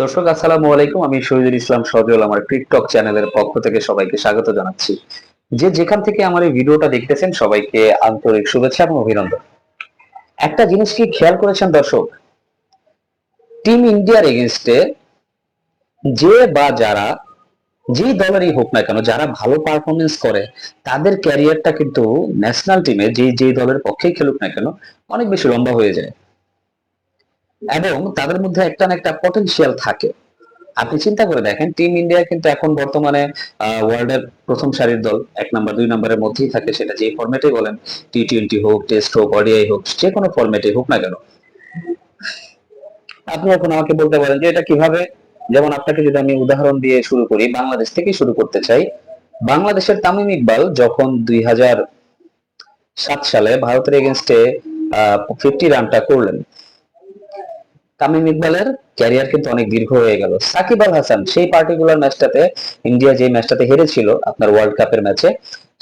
দর্শক, আসসালামু আলাইকুম। আমি শহীদুল ইসলাম সজল, আমার টিকটক চ্যানেলের পক্ষ থেকে সবাইকে স্বাগত জানাচ্ছি। যে যেখান থেকে আমার এই ভিডিওটা দেখতেছেন, সবাইকে আন্তরিক শুভেচ্ছা এবং অভিনন্দন। একটা জিনিস কি খেয়াল করেছেন দর্শক? টিম ইন্ডিয়ার এগেনস্টে যে বা যারা, যেই দলেরই হোক না কেন, যারা ভালো পারফরমেন্স করে, তাদের ক্যারিয়ারটা কিন্তু ন্যাশনাল টিমে যে যেই দলের পক্ষেই খেলুক না কেন, অনেক বেশি লম্বা হয়ে যায়। এবং তাদের মধ্যে একটা না একটা পটেনশিয়াল থাকে। আপনি চিন্তা করে দেখেন টিম ইন্ডিয়া কিন্তু এখন বর্তমানে ওয়ার্ল্ডের প্রথম সারির দল, এক নাম্বার দুই নাম্বারের মধ্যেই থাকে সেটা যে ফরম্যাটে বলেন টি টোয়েন্টি হোক টেস্ট হোক ওডিআই হোক, যে কোনো ফরম্যাটে হোক না কেন। আপনি এখন আমাকে বলতে পারেন যে এটা কীভাবে, যেমন আপনাকে যদি আমি উদাহরণ দিয়ে শুরু করি, বাংলাদেশ থেকে শুরু করতে চাই, বাংলাদেশের তামিম ইকবাল যখন দুই সাত সালে ভারতের এগেনস্টে ফিফটি রানটা করলেন তামিম ইকবালের ক্যারিয়ার কিন্তু অনেক দীর্ঘ হয়ে গেল। সাকিব আল হাসান, সেই পার্টিকুলার ম্যাচটাতে ইন্ডিয়া যে ম্যাচটাতে হেরেছিল আপনার ওয়ার্ল্ড কাপের ম্যাচে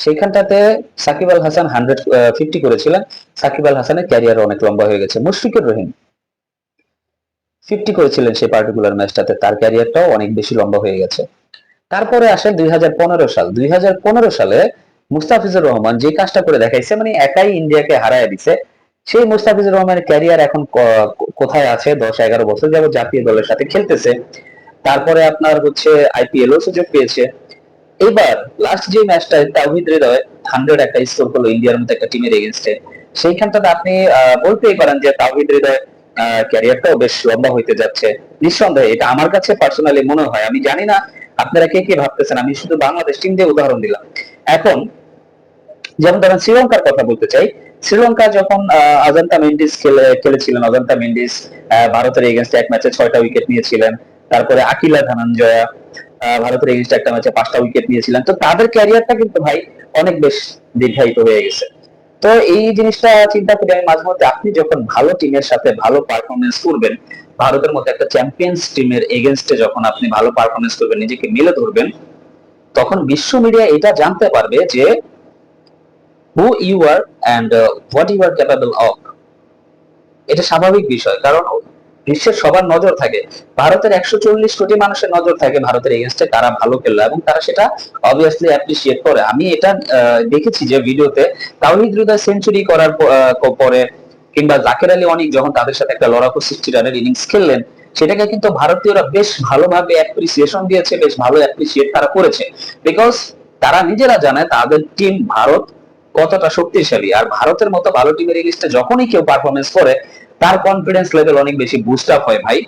সেইখানটাতে সাকিব আল হাসান হান্ড্রেড ফিফটি করেছিলেন। সাকিব আল হাসানের ক্যারিয়ার অনেক লম্বা হয়ে গেছে। মুশফিকুর রহিম ফিফটি করেছিলেন সেই পার্টিকুলার ম্যাচটাতে তার ক্যারিয়ারটাও অনেক বেশি লম্বা হয়ে গেছে। তারপরে আসে দুই হাজার পনেরো সাল। দুই হাজার পনেরো সালে মুস্তাফিজুর রহমান যে কাজটা করে দেখাইছে মানে একাই ইন্ডিয়াকে হারায় দিছে সেই মুস্তাফিজুর রহমানের ক্যারিয়ার এখন কোথায় আছে? দশ, এগারো বছর যাবত জাতীয় দলের সাথে খেলতেছে। তারপরে আপনার হচ্ছে আইপিএল ও সুযোগ পেয়েছে। এবার লাস্ট যে ম্যাচটা তাওহিদ হৃদয় হান্ড্রেড একটা স্কোর করল ইন্ডিয়ার মতো একটা টিমের এগেনস্টে সেইখানটাতে আপনি বলতেই পারেন যে তাওহিদ হৃদয় ক্যারিয়ারটাও বেশ লম্বা হইতে যাচ্ছে। নিঃসন্দেহে, এটা আমার কাছে পার্সোনালি মনে হয়। আমি জানি না আপনারা কে কে ভাবতেছেন। আমি শুধু বাংলাদেশ টিম দিয়ে উদাহরণ দিলাম। এখন, যেমন ধরেন শ্রীলঙ্কার কথা বলতে চাই শ্রীলঙ্কা যখন আহ, অজন্তা মেন্ডিস খেলে খেলেছিলেন অজন্তা মেন্ডিস ভারতের এগেনস্টে এক ম্যাচে ছয়টা উইকেট নিয়েছিলেন। তারপরে আকিলা ধনঞ্জয়া ভারতের এগেনস্টে একটা ম্যাচে পাঁচটা উইকেট নিয়েছিলেন। তো তাদের ক্যারিয়ারটা কিন্তু ভাই অনেক বেশ দীর্ঘায়িত হয়ে গেছে। তো এই জিনিসটা চিন্তা করি আমি মাঝে মধ্যে আপনি যখন ভালো টিমের সাথে ভালো পারফরমেন্স করবেন ভারতের মধ্যে একটা চ্যাম্পিয়ন্স টিমের এগেনস্টে যখন আপনি ভালো পারফরমেন্স করবেন নিজেকে মেলে ধরবেন তখন বিশ্ব মিডিয়া এটা জানতে পারবে যে who you are and what you are capable of এটা স্বাভাবিক বিষয়, কারণ বিশ্বের সবার নজর থাকে, ভারতের একশো চল্লিশ কোটি মানুষের নজর থাকে ভারতের এগেনস্টে তারা ভালো খেললো এবং তারা সেটা অবভিয়াসলি অ্যাপ্রিসিয়েট করে। আমি এটা দেখেছি যে ভিডিওতে, তাওহিদ হৃদয় সেঞ্চুরি করার পরে কিংবা জাকের আলী অনেক যখন তাদের সাথে একটা লড়াকু সিক্সটি রানের ইনিংস খেললেন, সেটাকে কিন্তু ভারতীয়রা বেশ ভালোভাবে অ্যাপ্রিসিয়েশন দিয়েছে, বেশ ভালো অ্যাপ্রিসিয়েট তারা করেছে। বিকজ তারা নিজেরা জানে তাদের টিম ভারত কতটা শক্তিশালী। আর ভারতের মতো ভালো টিমের এগেনস্টে যখনই কেউ পারফরমেন্স করে তার কনফিডেন্স লেভেল অনেক বেশি বুস্ট আপ হয় ভাই।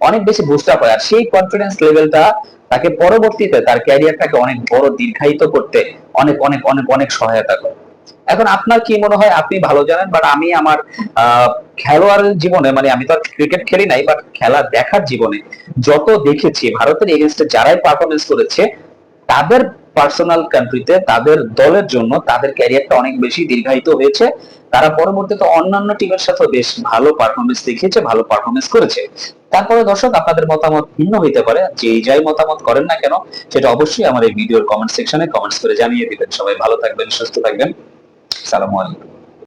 অনেক বেশি বুস্ট আপ হয়। আর সেই কনফিডেন্স লেভেলটা তাকে পরবর্তীতে তার ক্যারিয়ারটাকে অনেক বড় দীর্ঘায়িত করতে অনেক অনেক অনেক অনেক সহায়তা করে। এখন আপনার কি মনে হয়? আপনি ভালো জানেন বাট আমি আমার আহ, খেলোয়াড়ের জীবনে মানে আমি তো আর ক্রিকেট খেলি নাই বাট খেলা দেখার জীবনে যত দেখেছি ভারতের এগেনস্টে যারাই পারফরমেন্স করেছে তাদের পার্সোনাল কান্ট্রিতে তাদের দলের জন্য তাদের ক্যারিয়ারটা অনেক বেশি দীর্ঘায়িত হয়েছে। তারা পরবর্তীতে অন্যান্য টিমের সাথে বেশ ভালো পারফরমেন্স দেখিয়েছে, ভালো পারফরমেন্স করেছে। তারপরে দর্শক, আপনাদের মতামত ভিন্ন হইতে পারে। যে যাই মতামত করেন না কেন, সেটা অবশ্যই আমার এই ভিডিওর কমেন্ট সেকশনে কমেন্টস করে জানিয়ে দিবেন। সবাই ভালো থাকবেন, সুস্থ থাকবেন। সালামু আলাইকুম।